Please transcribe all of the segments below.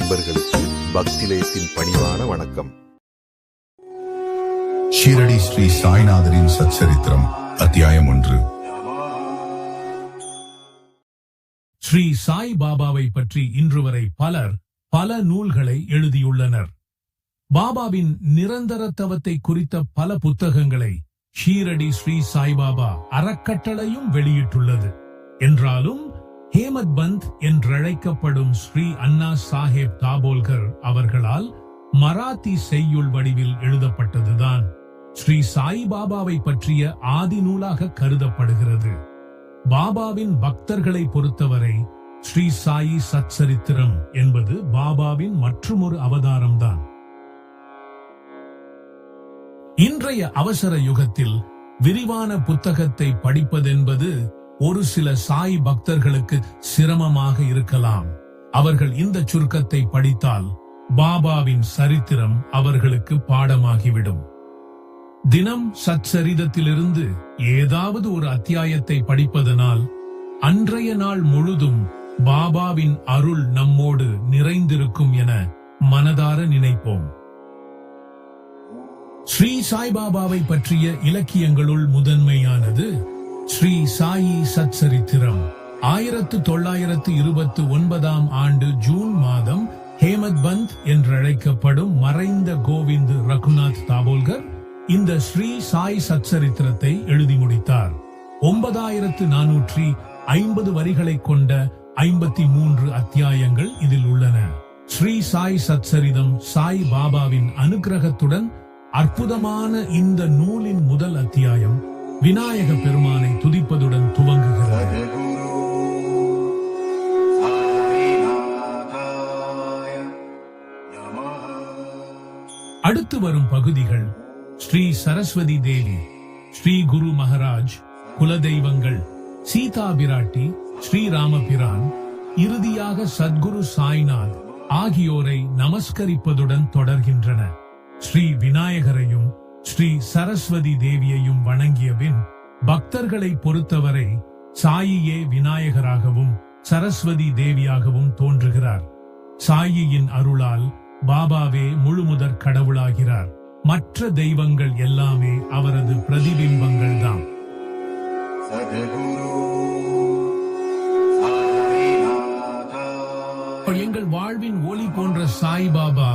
அன்பர்களுக்கு பக்திலயத்தின் பணிவான வணக்கம். ஷீரடி ஸ்ரீ சாய்நாதரின் சச்சரித்திரம் அத்தியாயம் ஒன்று. ஸ்ரீ சாய் பாபாவை பற்றி இன்று வரை பலர் பல நூல்களை எழுதியுள்ளனர். பாபாவின் நிரந்தர தவத்தை குறித்த பல புத்தகங்களை ஷீரடி ஸ்ரீ சாய்பாபா அறக்கட்டளையும் வெளியிட்டுள்ளது. என்றாலும் ஹேமத் பந்த் என்றழைக்கப்படும் ஸ்ரீ அண்ணா சாஹேப் தாபோல்கர் அவர்களால் மராத்தி செய்யுள் வடிவில் எழுதப்பட்டதுதான். ஸ்ரீ சாய் பாபாவை பற்றிய ஆதி நூலாக கருதப்படுகிறது. பாபாவின் பக்தர்களை பொறுத்தவரை ஸ்ரீ சாயி சச்சரித்திரம் என்பது பாபாவின் மற்றுமொரு அவதாரம்தான். இன்றைய அவசர யுகத்தில் விரிவான புத்தகத்தை படிப்பதென்பது ஒரு சில சாய் பக்தர்களுக்கு சிரமமாக இருக்கலாம். அவர்கள் இந்த சுருக்கத்தை படித்தால் பாபாவின் சரித்திரம் அவர்களுக்கு பாடமாகிவிடும். தினம் சச்சரிதத்திலிருந்து ஏதாவது ஒரு அத்தியாயத்தை படிப்பதனால் அன்றைய நாள் முழுதும் பாபாவின் அருள் நம்மோடு நிறைந்திருக்கும் என மனதார நினைப்போம். ஸ்ரீ சாய்பாபாவை பற்றிய இலக்கியங்களுள் முதன்மையானது ஸ்ரீ சாயி சச்சரித்திரம். ஆயிரத்து தொள்ளாயிரத்து இருபத்தி ஒன்பதாம் ஆண்டு ஜூன் மாதம் ஹேமத் பந்த் என்றழைக்கப்படும் மறைந்த கோவிந்த் ரகுநாத் தாபோல்கர் இந்த ஸ்ரீ சாய் சச்சரித்திரத்தை எழுதி முடித்தார். ஒன்பதாயிரத்து நானூற்றி ஐம்பது வரிகளை கொண்ட ஐம்பத்தி மூன்று அத்தியாயங்கள் இதில் உள்ளன. ஸ்ரீ சாய் சச்சரிதம் சாய் பாபாவின் அனுக்கிரகத்துடன் அற்புதமான இந்த நூலின் முதல் அத்தியாயம் விநாயக பெருமானை துதிப்பதுடன் துவங்குகிறது. அடுத்து வரும் பகுதிகள் ஸ்ரீ சரஸ்வதி தேவி ஸ்ரீ குரு மகராஜ் குலதெய்வங்கள் சீதா பிராட்டி ஸ்ரீராமபிரான் இறுதியாக சத்குரு சாய்நாத் ஆகியோரை நமஸ்கரிப்பதுடன் தொடர்கின்றன. ஸ்ரீ விநாயகரையும் ஸ்ரீ சரஸ்வதி தேவியையும் வணங்கிய பின் பக்தர்களை பொறுத்தவரை சாயியே விநாயகராகவும் சரஸ்வதி தேவியாகவும் தோன்றுகிறார். சாயியின் அருளால் பாபாவே முழுமுதற் கடவுளாகிறார். மற்ற தெய்வங்கள் எல்லாமே அவரது பிரதிபிம்பங்கள் தான் எங்கள் வாழ்வின் ஒளி போன்ற சாய் பாபா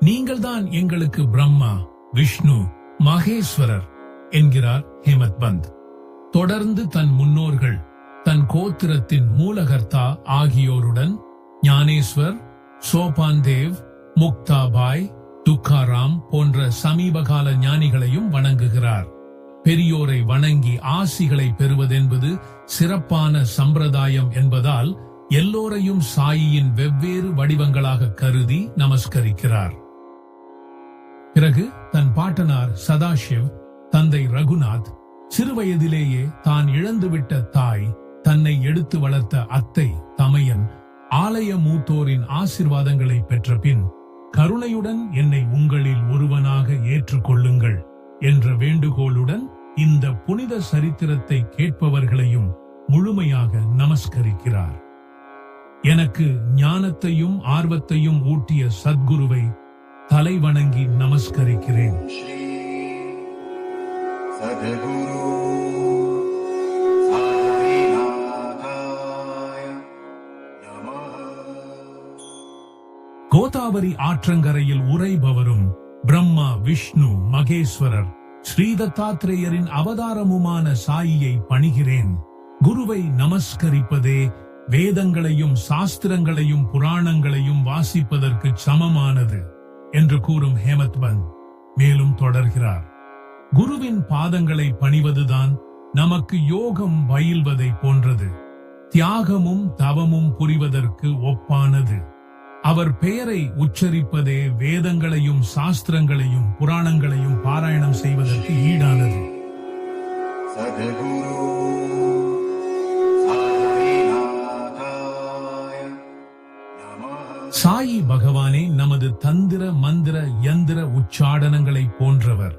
நீங்கள்தான் எங்களுக்கு பிரம்மா. விஷ்ணு மகேஸ்வரர் என்கிறார் ஹேமத் பந்த். தொடர்ந்து தன் முன்னோர்கள் தன் கோத்திரத்தின் மூலகர்த்தா ஆகியோருடன் ஞானேஸ்வர் சோபான் தேவ் முக்தாபாய் துக்காராம் போன்ற சமீபகால ஞானிகளையும் வணங்குகிறார். பெரியோரை வணங்கி ஆசிகளை பெறுவதென்பது சிறப்பான சம்பிரதாயம் என்பதால் எல்லோரையும் சாயியின் வெவ்வேறு வடிவங்களாக கருதி நமஸ்கரிக்கிறார். பிறகு பாட்டனார் சதாசிவ் தந்தை ரகுநாத். சிறுவயதிலேயே தான் இழந்துவிட்ட தாய் தன்னை எடுத்து வளர்த்த அத்தை தமையன் ஆலய மூத்தோரின் ஆசிர்வாதங்களை பெற்ற பின் கருணையுடன் என்னை உங்களில் ஒருவனாக ஏற்றுக்கொள்ளுங்கள் என்ற வேண்டுகோளுடன் இந்த புனித சரித்திரத்தை கேட்பவர்களையும் முழுமையாக நமஸ்கரிக்கிறார். எனக்கு ஞானத்தையும் ஆர்வத்தையும் ஊட்டிய சத்குருவை தலை வணங்கி நமஸ்கரிக்கிறேன் கோதாவரி ஆற்றங்கரையில் உறைபவரும் பிரம்மா விஷ்ணு மகேஸ்வரர் ஸ்ரீதத்தாத்ரேயரின் அவதாரமுமான சாயியை பணிகிறேன். குருவை நமஸ்கரிப்பதே வேதங்களையும் சாஸ்திரங்களையும் புராணங்களையும் வாசிப்பதற்கு சமமானது. என்று கூறும் ஹேமத் பந்த் மேலும் தொடர்கிறார். குருவின் பாதங்களை பணிவதுதான் நமக்கு யோகம் பயில்வதை போன்றது. தியாகமும் தவமும் புரிவதற்கு ஒப்பானது. அவர் பெயரை உச்சரிப்பதே வேதங்களையும் சாஸ்திரங்களையும் புராணங்களையும் பாராயணம் செய்வதற்கு ஈடானது. சாயி பகவானே நமது தந்திர மந்திர யந்திர உச்சாடனங்களை போன்றவர்.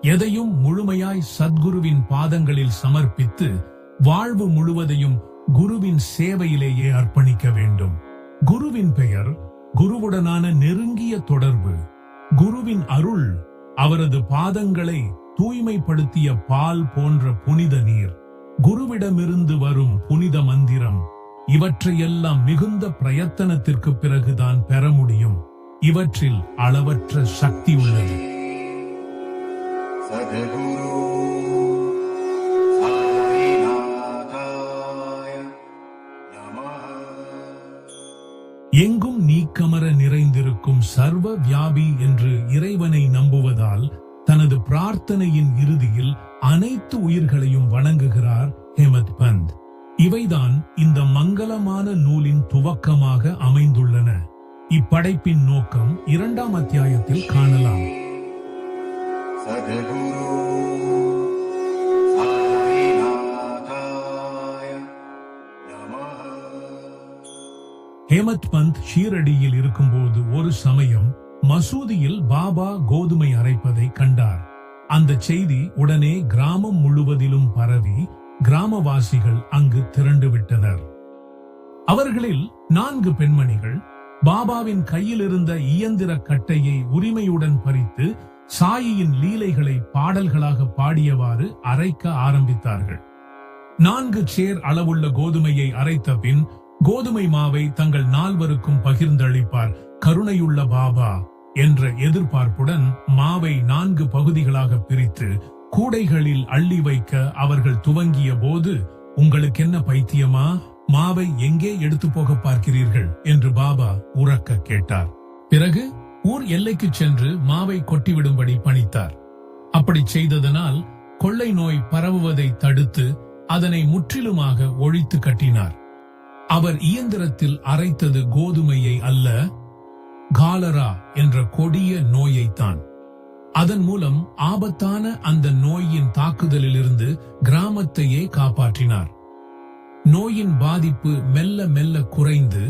எதையும் முழுமையாய் சத்குருவின் பாதங்களில் சமர்ப்பித்து வாழ்வு முழுவதையும் குருவின் சேவையிலேயே அர்ப்பணிக்க வேண்டும். குருவின் பெயர் குருவுடனான நெருங்கிய தொடர்பு. குருவின் அருள் அவரது பாதங்களை தூய்மைப்படுத்திய பால் போன்ற புனித நீர். குருவிடமிருந்து வரும் புனித மந்திரம். இவற்றையெல்லாம் மிகுந்த பிரயத்தனத்திற்கு பிறகுதான் பெற முடியும். இவற்றில் அளவற்ற சக்தி உள்ளது. எங்கும் நீக்கமர நிறைந்திருக்கும் சர்வ வியாபி என்று இறைவனை நம்புவதால் தனது பிரார்த்தனையின் இறுதியில் அனைத்து உயிர்களையும் வணங்குகிறார் ஹேமத் பந்த். இவைதான் இந்த மங்களமான நூலின் துவக்கமாக அமைந்துள்ளன. இப்படைப்பின் நோக்கம் இரண்டாம் அத்தியாயத்தில் காணலாம். ஹேமத் பந்த் ஷீரடியில் இருக்கும்போது ஒரு சமயம் மசூதியில் பாபா கோதுமை அரைப்பதை கண்டார். அந்த செய்தி உடனே கிராமம் முழுவதிலும் பரவி கிராமவாசிகள் அங்கு திரண்டு விட்டனர் அவர்களில் நான்கு பெண்மணிகள் பாபாவின் கையில் இருந்த இயந்திர கட்டையை உரிமையுடன் பறித்து சாயியின் லீலைகளை பாடல்களாக பாடியவாறு அரைக்க ஆரம்பித்தார்கள். நான்கு சேர் அளவுள்ள கோதுமையை அரைத்த பின் கோதுமை மாவை தங்கள் நால்வருக்கும் பகிர்ந்தளிப்பார் கருணையுள்ள பாபா என்ற எதிர்பார்ப்புடன் மாவை நான்கு பகுதிகளாக பிரித்து கூடைகளில் அள்ளி வைக்க அவர்கள் துவங்கிய போது உங்களுக்கு என்ன பைத்தியமா? மாவை எங்கே எடுத்து போக பார்க்கிறீர்கள்? என்று பாபா உறக்க கேட்டார். பிறகு ஊர் எல்லைக்கு சென்று மாவை கொட்டிவிடும்படி பணித்தார். அப்படி செய்ததனால் கொள்ளை நோய் பரவுவதை தடுத்து அதனை முற்றிலுமாக ஒழித்து கட்டினார். அவர் இயந்திரத்தில் அரைத்தது கோதுமையை அல்ல காலரா என்ற கொடிய நோயைத்தான். அதன் மூலம் ஆபத்தான அந்த நோயின் தாக்குதலிலிருந்து கிராமத்தையே காப்பாற்றினார். நோயின் பாதிப்பு மெல்ல மெல்ல குறைந்து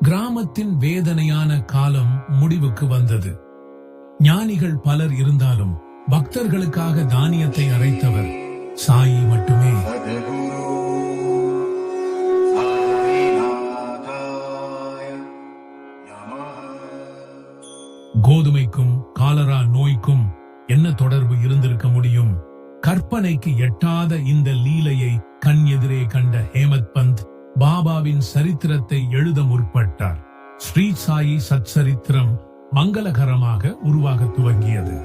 கிராமத்தின் வேதனையான காலம் முடிவுக்கு வந்தது. ஞானிகள் பலர் இருந்தாலும் பக்தர்களுக்காக தானியத்தை அரைத்தவர் சாயி மட்டுமே. கண்ணுக்கு எட்டாத இந்த லீலையை கண் எதிரே கண்ட ஹேமத் பந்த் பாபாவின் சரித்திரத்தை எழுத முற்பட்டார். ஸ்ரீ சாயி சச்சரித்திரம் மங்களகரமாக உருவாக துவங்கியது.